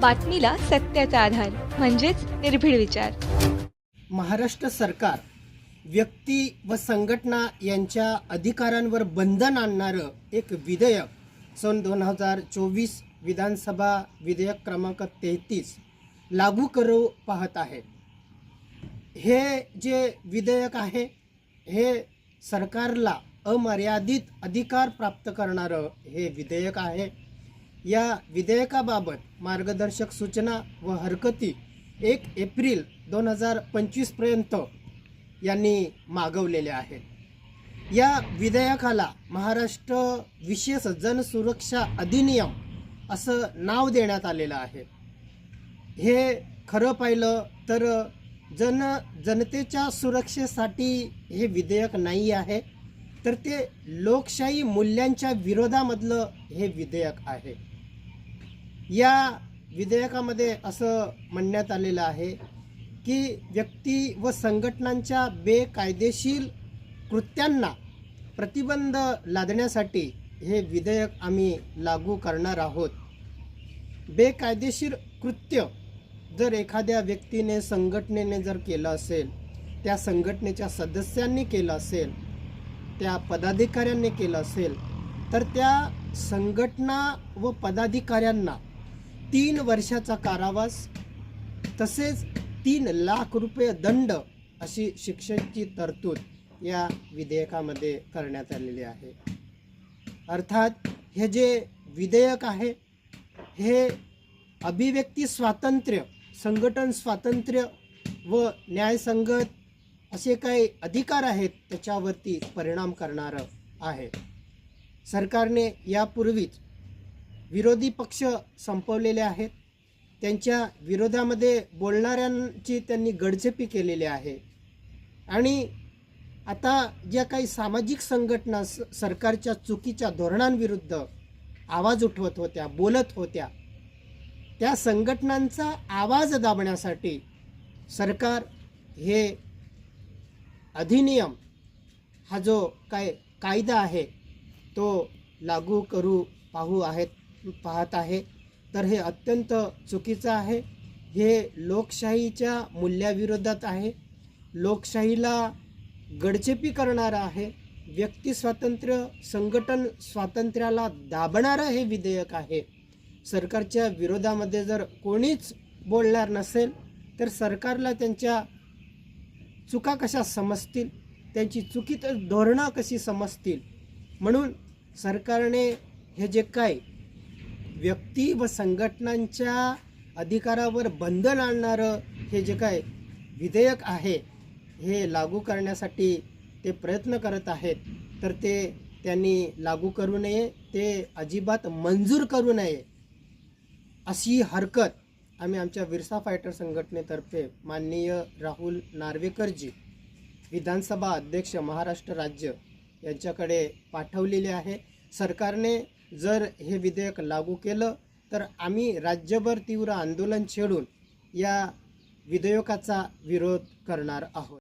बातमीला सत्याचा आधार म्हणजेच निर्भीड विचार. महाराष्ट्र सरकार व्यक्ती व संघटना यांच्या अधिकारांवर बंधन आणणारं एक विधेयक सन दोन हजार चोवीस विधानसभा विधेयक क्रमांक तेहतीस लागू करू पाहत आहे. हे जे विधेयक आहे हे सरकारला अमर्यादित अधिकार प्राप्त करणारं हे विधेयक आहे. या विधेयकाबाबत मार्गदर्शक सूचना व हरकती एक एप्रिल दोन हजार पंचवीसपर्यंत यांनी मागवलेल्या आहेत. या विधेयकाला महाराष्ट्र विशेष जनसुरक्षा अधिनियम असं नाव देण्यात आलेलं आहे. हे खरं पाहिलं तर जन जनतेच्या सुरक्षेसाठी हे विधेयक नाही आहे तर ते लोकशाही मूल्यांच्या विरोधामधलं हे विधेयक आहे. या विधेयकामध्ये असं म्हणण्यात आलेलं आहे की व्यक्ती व संघटनांच्या बेकायदेशीर कृत्यांना प्रतिबंध लादण्यासाठी हे विधेयक आम्ही लागू करणार आहोत. बेकायदेशीर कृत्य जर एखाद्या व्यक्तीने संघटनेने जर केलं असेल त्या संघटनेच्या सदस्यांनी केलं असेल त्या पदाधिकाऱ्यांनी केलं असेल तर त्या संघटना व पदाधिकाऱ्यांना तीन वर्षाचा कारावास तसेच तीन लाख रुपये दंड अशी शिक्षेची तरतूद या विधेयकामध्ये करण्यात आलेली आहे. अर्थात हे जे विधेयक आहे हे अभिव्यक्ती स्वातंत्र्य संघटन स्वातंत्र्य व न्यायसंगत असे काही अधिकार आहेत त्याच्यावरती परिणाम करणारं आहे. सरकारने यापूर्वीच विरोधी पक्ष संपवलेले आहेत. त्यांच्या विरोधामध्ये बोलणाऱ्यांची त्यांनी गडचेपी केलेली आहे. आणि आता ज्या काही सामाजिक संघटना स सरकारच्या चुकीच्या धोरणांविरुद्ध आवाज उठवत होत्या बोलत होत्या त्या संघटनांचा आवाज दाबण्यासाठी सरकार हे अधिनियम हा जो काय कायदा आहे तो लागू करू पाहू आहेत. पाहत आहे. तर हे अत्यंत चुकीचं आहे. हे लोकशाहीच्या मूल्याविरोधात आहे. लोकशाहीला गडचेपी करणारं आहे. व्यक्ती स्वातंत्र्य संघटन स्वातंत्र्याला दाबणारं हे विधेयक आहे. सरकारच्या विरोधामध्ये जर कोणीच बोलणार नसेल तर सरकारला त्यांच्या चुका कशा समजतील? त्यांची चुकीत धोरणं कशी समजतील? म्हणून सरकारने हे जे काय व्यक्ती व संघटनांच्या अधिकारावर बंधन आणणारं हे जे काय विधेयक आहे हे लागू करण्यासाठी ते प्रयत्न करत आहेत तर ते त्यांनी लागू करू नये ते अजिबात मंजूर करू नये अशी हरकत आम्ही आमच्या विरसा फायटर संघटनेतर्फे माननीय राहुल नार्वेकरजी विधानसभा अध्यक्ष महाराष्ट्र राज्य यांच्याकडे पाठवलेले आहे. सरकारने जर हे विधेयक लागू केलं तर आम्ही राज्यभर तीव्र आंदोलन छेडून या विधेयकाचा विरोध करणार आहोत.